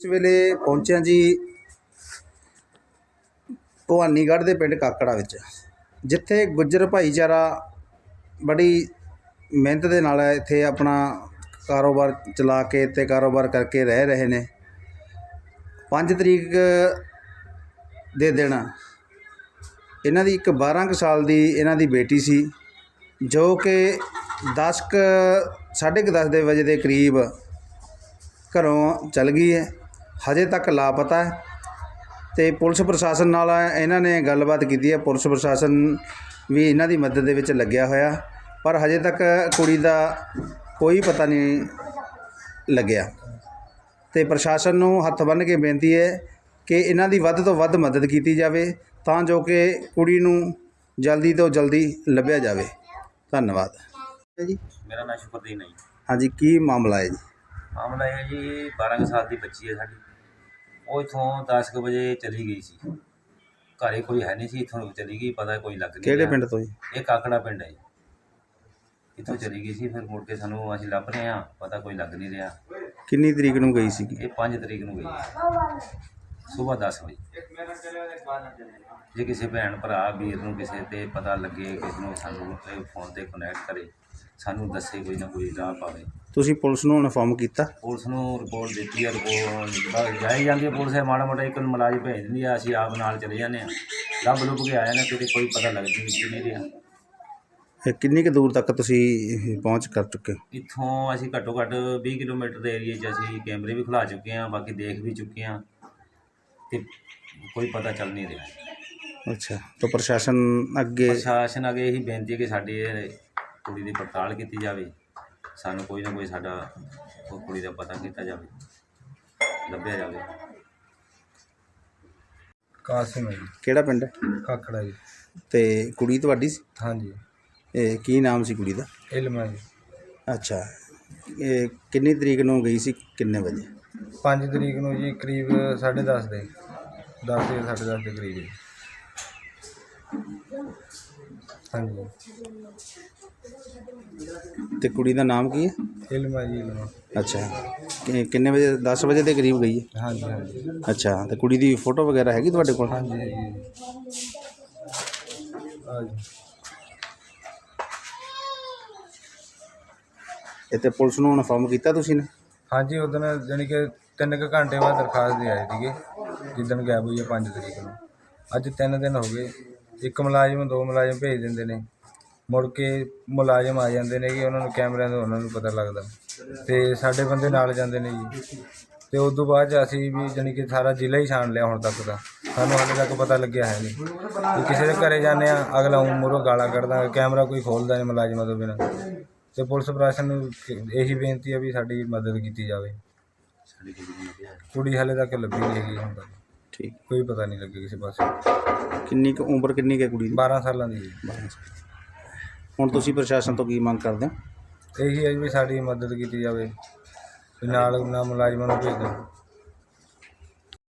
ਇਸ ਵੇਲੇ ਪਹੁੰਚਿਆ ਜੀ ਭਵਾਨੀਗੜ੍ਹ ਦੇ ਪਿੰਡ ਕਾਕੜਾ ਵਿੱਚ, ਜਿੱਥੇ ਗੁੱਜਰ ਭਾਈਚਾਰਾ ਬੜੀ ਮਿਹਨਤ ਦੇ ਨਾਲ ਇੱਥੇ ਆਪਣਾ ਕਾਰੋਬਾਰ ਚਲਾ ਕੇ ਤੇ ਕਾਰੋਬਾਰ ਕਰਕੇ ਰਹਿ ਰਹੇ ਨੇ। 5 ਤਰੀਕ ਦੇ ਦਿਨ ਇਹਨਾਂ ਦੀ ਇੱਕ 12 ਕੁ ਸਾਲ ਦੀ ਇਹਨਾਂ ਦੀ ਬੇਟੀ ਸੀ, ਜੋ ਕਿ 10 ਕੁ, ਸਾਢੇ ਕੁ ਦਸ ਦੇ ਵਜੇ ਦੇ ਕਰੀਬ ਘਰੋਂ ਚਲ ਗਈ ਹੈ। ਹਜੇ ਤੱਕ ਲਾਪਤਾ ਹੈ। ਤੇ ਪੁਲਿਸ ਪ੍ਰਸ਼ਾਸਨ ਨਾਲ ਇਹਨਾਂ ਨੇ ਗੱਲਬਾਤ ਕੀਤੀ ਹੈ। ਪੁਲਿਸ ਪ੍ਰਸ਼ਾਸਨ ਵੀ ਇਹਨਾਂ ਦੀ ਮਦਦ ਦੇ ਵਿੱਚ ਲੱਗਿਆ ਹੋਇਆ। ਪਰ ਹਜੇ ਤੱਕ ਕੁੜੀ ਦਾ ਕੋਈ ਪਤਾ ਨਹੀਂ ਲੱਗਿਆ। ਤੇ ਪ੍ਰਸ਼ਾਸਨ ਨੂੰ ਹੱਥ ਬੰਨ੍ਹ ਕੇ ਬੇਨਤੀ ਹੈ ਕਿ ਇਹਨਾਂ ਦੀ ਵੱਧ ਤੋਂ ਵੱਧ ਮਦਦ ਕੀਤੀ ਜਾਵੇ ਤਾਂ ਜੋ ਕਿ ਕੁੜੀ ਨੂੰ ਜਲਦੀ ਤੋਂ ਜਲਦੀ ਲੱਭਿਆ ਜਾਵੇ। ਧੰਨਵਾਦ। ਜੀ। ਮੇਰਾ ਨਾਮ ਸ਼ੁਕਰਦੀਨ ਹੈ ਜੀ। ਹਾਂਜੀ ਕੀ ਮਾਮਲਾ ਹੈ ਜੀ? ਮਾਮਲਾ ਇਹ ਹੈ ਜੀ 12 ਕੁ ਸਾਲ ਦੀ ਬੱਚੀ ਹੈ ਸਾਡੀ। ਉਹ ਇਥੋਂ 10 ਕੁ ਵਜੇ ਚਲੀ ਗਈ ਸੀ। ਘਰੇ ਕੋਈ ਹੈ ਨਹੀਂ ਸੀ ਇਥੋਂ ਚਲੀ ਗਈ ਪਤਾ ਕੋਈ ਲੱਗ ਨਹੀਂ ਕਿਹੜੇ ਰਿਹਾ। ਪਿੰਡ ਤੋਂ ਜੀ? ਇਹ ਕਾਕੜਾ ਪਿੰਡ ਹੈ ਇਥੋਂ ਚਲੀ ਗਈ ਸੀ ਫਿਰ ਮੁੜ ਕੇ ਸਾਨੂੰ ਅਸੀਂ ਲੱਭ ਰਹੇ ਹਾਂ ਪਤਾ ਕੋਈ ਲੱਗ ਨਹੀਂ ਰਿਹਾ। ਕਿੰਨੀ ਤਰੀਕ ਨੂੰ ਗਈ ਸੀਗੀ? ਇਹ 5 ਤਰੀਕ ਨੂੰ ਗਈ। ਸਵੇਰ 10 ਵਜੇ। ਜੇ ਕਿਸੇ ਭੈਣ ਭਰਾ ਵੀਰ ਨੂੰ ਕਿਸੇ ਤੇ ਪਤਾ ਲੱਗੇ ਕਿਸ ਨੂੰ ਸਾਨੂੰ ਫੋਨ ਤੇ ਕਨੈਕਟ ਕਰੇ ਸਾਨੂੰ ਦੱਸੇ ਕੋਈ ਨਾ ਕੋਈ ਰਾਹ ਪਾਵੇ। ਤੁਸੀਂ ਪੁਲਿਸ ਨੂੰ ਇਨਫੋਰਮ ਕੀਤਾ? ਪੁਲਿਸ ਨੂੰ ਰਿਪੋਰਟ ਦਿੱਤੀ ਹੈ ਰਿਪੋਰਟ ਜਾਈ ਜਾਂਦੀ ਹੈ ਪੁਲਿਸ ਹੈ ਮਾੜਾ ਮੋਟਾ ਇੱਕ ਨੂੰ ਭੇਜ ਦਿੰਦੀ ਆ ਅਸੀਂ ਆਪ ਨਾਲ ਚਲੇ ਜਾਂਦੇ ਹਾਂ ਲੱਭ ਲੁੱਭ ਕੇ ਆਇਆ ਨਾ ਕਿਤੇ ਕੋਈ ਪਤਾ ਲੱਗਦੀ ਨਹੀਂ ਨਹੀਂ ਰਿਹਾ ਇਹ ਕਿੰਨੀ ਕੁ ਦੂਰ ਤੱਕ ਤੁਸੀਂ ਪਹੁੰਚ ਕਰ ਚੁੱਕੇ ਹੋ? ਇੱਥੋਂ ਅਸੀਂ ਘੱਟੋ ਘੱਟ 20 ਕਿਲੋਮੀਟਰ ਦੇ ਏਰੀਏ 'ਚ ਅਸੀਂ ਕੈਮਰੇ ਵੀ ਖੁਲਾ ਚੁੱਕੇ ਹਾਂ ਬਾਕੀ ਦੇਖ ਵੀ ਚੁੱਕੇ ਹਾਂ ਤੇ ਕੋਈ ਪਤਾ ਚੱਲ ਨਹੀਂ ਰਿਹਾ। ਅੱਛਾ ਤਾਂ ਪ੍ਰਸ਼ਾਸਨ ਅੱਗੇ ਪ੍ਰਸ਼ਾਸਨ ਅੱਗੇ ਇਹੀ ਬੇਨਤੀ ਹੈ ਕਿ ਸਾਡੀ ਕੁੜੀ ਦੀ ਪੜਤਾਲ ਕੀਤੀ ਜਾਵੇ ਸਾਨੂੰ ਕੋਈ ਨਾ ਕੋਈ ਸਾਡਾ ਉਹ ਕੁੜੀ ਦਾ ਪਤਾ ਕੀਤਾ ਜਾਵੇ ਲੱਭਿਆ ਜਾਵੇ। ਕਾਸਿਮ ਹੈ ਜੀ। ਕਿਹੜਾ ਪਿੰਡ? ਹੈ ਕਾਕੜਾ ਜੀ। ਤੇ ਕੁੜੀ ਤੁਹਾਡੀ ਸੀ? ਹਾਂਜੀ। ਇਹ ਕੀ ਨਾਮ ਸੀ ਕੁੜੀ ਦਾ? ਇਲਮ ਹੈ ਜੀ। ਅੱਛਾ। ਇਹ ਕਿੰਨੀ ਤਰੀਕ ਨੂੰ ਗਈ ਸੀ ਕਿੰਨੇ ਵਜੇ? 5 ਤਰੀਕ ਨੂੰ ਜੀ ਕਰੀਬ 10:30 ਦੇ। 10 ਜਾਂ 10:30 ਦੇ ਕਰੀਬ। ਜੀ ਹਾਂਜੀ। ਤੇ ਕੁੜੀ ਦਾ ਨਾਮ ਕੀ ਹੈ? ਇਲਮ ਹੈ ਜੀ ਅੱਛਾ। ਕਿ- ਕਿੰਨੇ ਵਜੇ 10 ਵਜੇ ਦੇ ਕਰੀਬ ਗਈ ਹੈ? ਹਾਂਜੀ ਹਾਂਜੀ। ਅੱਛਾ ਤੇ ਕੁੜੀ ਦੀ ਫੋਟੋ ਵਗੈਰਾ ਹੈਗੀ ਤੁਹਾਡੇ ਕੋਲ? ਹਾਂਜੀ ਹੈਗੀ ਹੈ ਜੀ ਆ ਜੀ। ਤੇ ਪੁਲਿਸ ਨੂੰ ਇਨਫੋਰਮ ਕੀਤਾ ਤੁਸੀਂ ਨੇ? ਹਾਂਜੀ ਉਦੋਂ ਜਾਣੀ ਕਿ ਤਿੰਨ ਕੁ ਘੰਟੇ ਬਾਅਦ ਦਰਖਾਸਤ ਦੇ ਆਏ ਸੀਗੇ ਜਿੱਦਣ ਗਾਇਬ ਹੋਈ ਹੈ 5 ਤਰੀਕ ਨੂੰ। ਅੱਜ ਤਿੰਨ ਦਿਨ ਹੋ ਗਏ। ਇੱਕ ਮੁਲਾਜ਼ਮ ਦੋ ਮੁਲਾਜ਼ਮ ਭੇਜ ਦਿੰਦੇ ਨੇ। ਮੁੜ ਕੇ ਮੁਲਾਜ਼ਮ ਆ ਜਾਂਦੇ ਨੇ ਕਿ ਉਹਨਾਂ ਨੂੰ ਕੈਮਰਿਆਂ ਤੋਂ ਉਹਨਾਂ ਨੂੰ ਪਤਾ ਲੱਗਦਾ। ਤੇ ਸਾਡੇ ਬੰਦੇ ਨਾਲ ਜਾਂਦੇ ਨੇ ਜੀ। ਤੇ ਉਸ ਤੋਂ ਬਾਅਦ 'ਚ ਅਸੀਂ ਵੀ ਜਾਣੀ ਕਿ ਸਾਰਾ ਜ਼ਿਲ੍ਹਾ ਹੀ ਛਾਣ ਲਿਆ ਹੁਣ ਤੱਕ ਦਾ। ਸਾਨੂੰ ਹਾਲੇ ਤੱਕ ਪਤਾ ਲੱਗਿਆ ਹੈ ਨਹੀਂ। ਕਿਸੇ ਦੇ ਘਰੇ ਜਾਂਦੇ ਆ ਅਗਲਾ ਮੂਹਰੋਂ ਗਾਲਾਂ ਕੱਢਦਾ ਕੈਮਰਾ ਕੋਈ ਖੋਲਦਾ ਨਹੀਂ ਮੁਲਾਜ਼ਮਾਂ ਤੋਂ ਬਿਨਾਂ। ਤੇ ਪੁਲਿਸ ਪ੍ਰਸ਼ਾਸਨ ਨੂੰ ਇਹੀ ਬੇਨਤੀ ਹੈ ਵੀ ਸਾਡੀ ਮਦਦ ਕੀਤੀ ਜਾਵੇ। ਕੁੜੀ ਹਾਲੇ ਤੱਕ ਲੱਭੀ ਨਹੀਂ ਹੈਗੀ ਹੁਣ ਤੱਕ। ਠੀਕ। ਕੋਈ ਪਤਾ ਨਹੀਂ ਲੱਗਿਆ ਕਿਸੇ ਪਾਸੇ। ਕਿੰਨੀ ਕੁ ਉਮਰ ਕਿੰਨੀ ਕੁ ਹੈ ਕੁੜੀ ਦੀ? 12 ਸਾਲਾਂ ਦੀ ਜੀ। ਹੁਣ ਤੁਸੀਂ ਪ੍ਰਸ਼ਾਸਨ ਤੋਂ ਕੀ ਮੰਗ ਕਰਦੇ ਹੋ? ਇਹੀ ਹੈ ਜੀ ਵੀ ਸਾਡੀ ਮਦਦ ਕੀਤੀ ਜਾਵੇ, ਵੀ ਨਾਲ ਨਾ ਮੁਲਾਜ਼ਮਾਂ ਨੂੰ ਭੇਜੋ